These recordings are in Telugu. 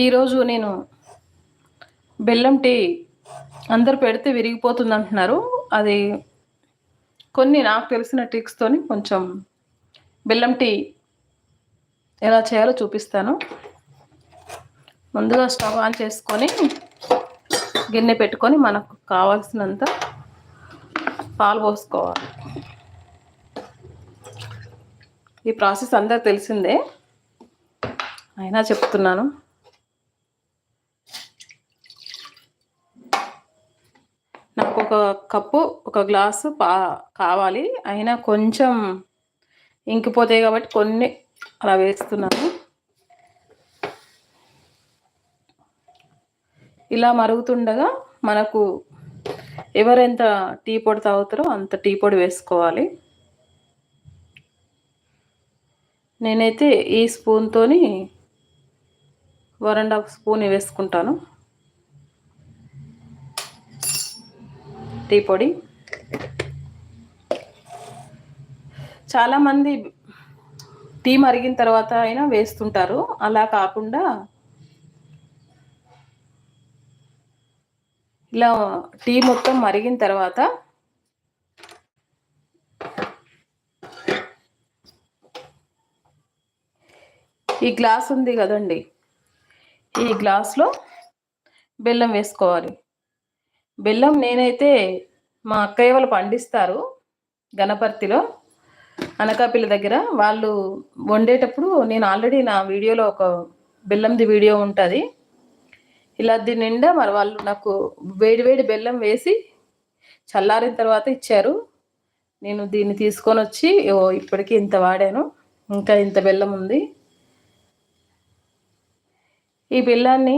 ఈరోజు నేను బెల్లం టీ అందరు పెడితే విరిగిపోతుంది అంటున్నారు అది కొన్ని నాకు తెలిసిన ట్రిక్స్తోని కొంచెం బెల్లం టీ ఎలా చేయాలో చూపిస్తాను. ముందుగా స్టవ్ ఆన్ చేసుకొని గిన్నె పెట్టుకొని మనకు కావాల్సినంత పాలు పోసుకోవాలి. ఈ ప్రాసెస్ అందరు తెలిసిందే. అయినా చెప్తున్నాను. నాకు ఒక కప్పు ఒక గ్లాసు పా కావాలి. అయినా కొంచెం ఇంకిపోతాయి కాబట్టి కొన్ని అలా వేస్తున్నాను. ఇలా మరుగుతుండగా మనకు ఎవరెంత టీ పొడి తాగుతారో అంత టీ పొడి వేసుకోవాలి. నేనైతే ఈ స్పూన్తోని వన్ అండ్ హాఫ్ స్పూన్ వేసుకుంటాను. టీ పొడి. చాలామంది టీ మరిగిన తర్వాత అయినా వేస్తుంటారు. అలా కాకుండా ఇలా టీ మొత్తం మరిగిన తర్వాత ఈ గ్లాస్ ఉంది కదండి. ఈ గ్లాస్లో బెల్లం వేసుకోవాలి. బెల్లం నేనైతే మా అక్కయ్య వాళ్ళు పండిస్తారు గణపర్తిలో అనకాపల్లి దగ్గర. వాళ్ళు వండేటప్పుడు నేను ఆల్రెడీ నా వీడియోలో ఒక బెల్లంది వీడియో ఉంటుంది. ఇలా దీని నిండా మరి వాళ్ళు నాకు వేడి వేడి బెల్లం వేసి చల్లారిన తర్వాత ఇచ్చారు. నేను దీన్ని తీసుకొని వచ్చి ఇప్పటికీ ఇంత వాడాను. ఇంకా ఇంత బెల్లం ఉంది. ఈ బెల్లాన్ని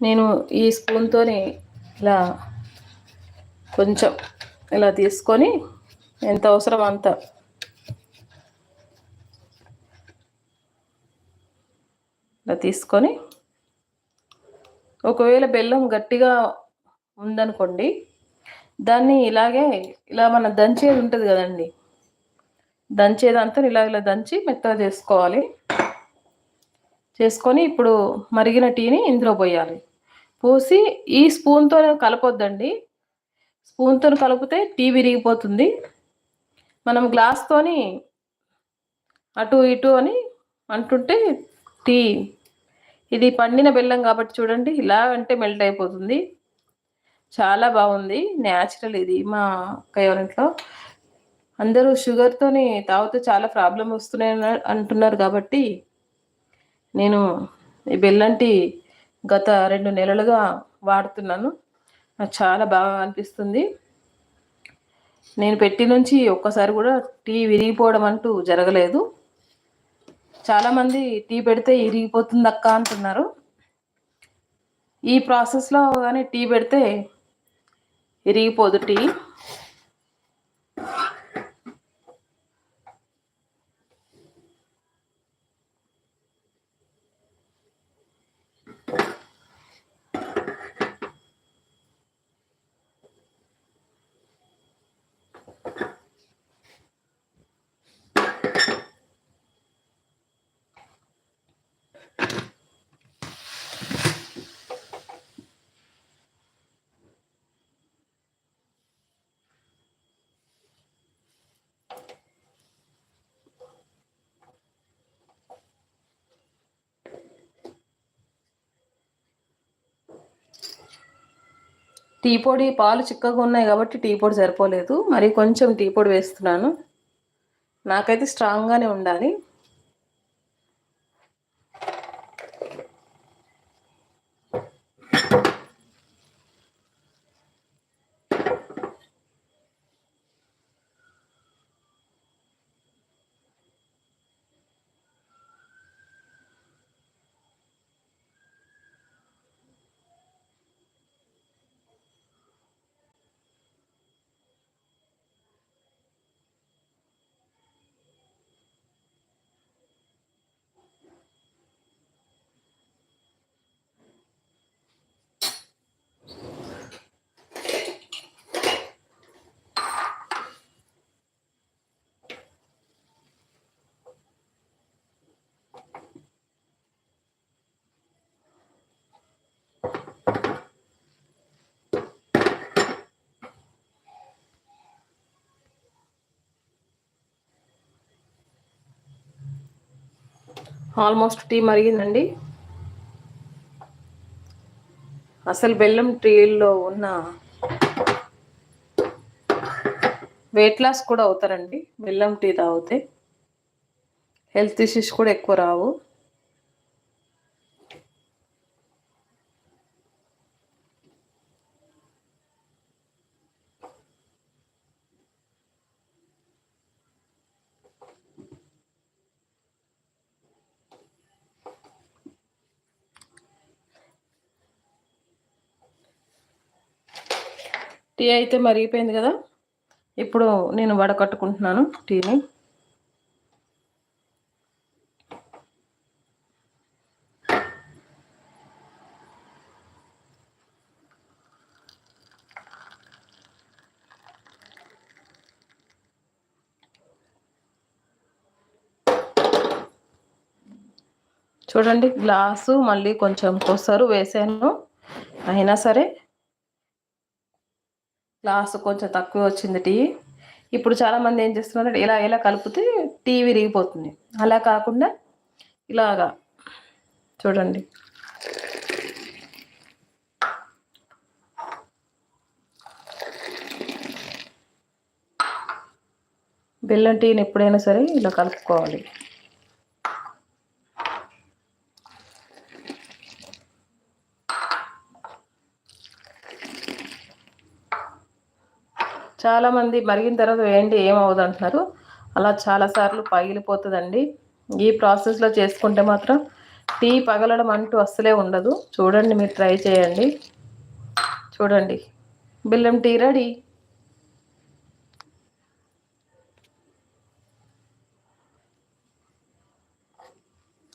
నేను ఈ స్పూన్తోని ఇలా కొంచెం ఇలా తీసుకొని ఎంత అవసరం అంత. ఇలా తీసుకొని ఒకవేళ బెల్లం గట్టిగా ఉందనుకోండి దాన్ని ఇలాగే ఇలా మన దంచేది ఉంటుంది కదండి దంచేదంతా ఇలా ఇలా దంచి మెత్తగా చేసుకోవాలి. చేసుకొని ఇప్పుడు మరిగిన టీని ఇందులో పోయాలి. పోసి ఈ స్పూన్తో కలపొద్దండి. స్పూన్తో కలిపితే టీ విరిగిపోతుంది. మనం గ్లాస్తోని అటు ఇటు అని అంటుంటే టీ. ఇది పండిన బెల్లం కాబట్టి చూడండి ఇలా అంటే మెల్ట్ అయిపోతుంది. చాలా బాగుంది న్యాచురల్ ఇది మా అక్కయ్య అందరూ షుగర్తోని తాగితే చాలా ప్రాబ్లం వస్తున్నాయి అంటున్నారు కాబట్టి నేను ఈ బెల్లంటి గత రెండు నెలలుగా వాడుతున్నాను. నాకు చాలా బాగా అనిపిస్తుంది. నేను పెట్టి నుంచి ఒక్కసారి కూడా టీ విరిగిపోవడం అంటూ జరగలేదు. చాలామంది టీ పెడితే విరిగిపోతుంది అక్క అంటున్నారు. ఈ ప్రాసెస్లో కానీ టీ పెడితే విరిగిపోదు టీ. టీ పొడి పాలు చిక్కగా ఉన్నాయి కాబట్టి టీ పొడి సరిపోలేదు. మరి కొంచెం టీ పొడి వేస్తున్నాను. నాకైతే స్ట్రాంగ్గానే ఉండాలి. ఆల్మోస్ట్ టీ మరిగిందండి. అసలు బెల్లం టీలో ఉన్న వెయిట్ లాస్ కూడా అవుతారండి. బెల్లం టీ తాగితే హెల్త్ ఇష్యూస్ కూడా ఎక్కువ రావు. టీ అయితే మరిగిపోయింది కదా. ఇప్పుడు నేను వడకట్టుకుంటున్నాను టీని. చూడండి గ్లాసు మళ్ళీ కొంచెం కొసరు వేసాను. అయినా సరే గ్లాసు కొంచెం తక్కువ వచ్చింది టీ. ఇప్పుడు చాలామంది ఏం చేస్తున్నారంటే ఇలా ఇలా కలిపితే టీ విరిగిపోతుంది. అలా కాకుండా ఇలాగా చూడండి. బెల్లం టీని ఎప్పుడైనా సరే ఇలా కలుపుకోవాలి. చాలామంది మరిగిన తర్వాత వేయండి ఏమవుదు అంటున్నారు. అలా చాలాసార్లు పగిలిపోతుందండి. ఈ ప్రాసెస్లో చేసుకుంటే మాత్రం టీ పగలడం అంటూ అస్సలే ఉండదు. చూడండి మీరు ట్రై చేయండి. చూడండి. బిల్లం టీ రెడీ.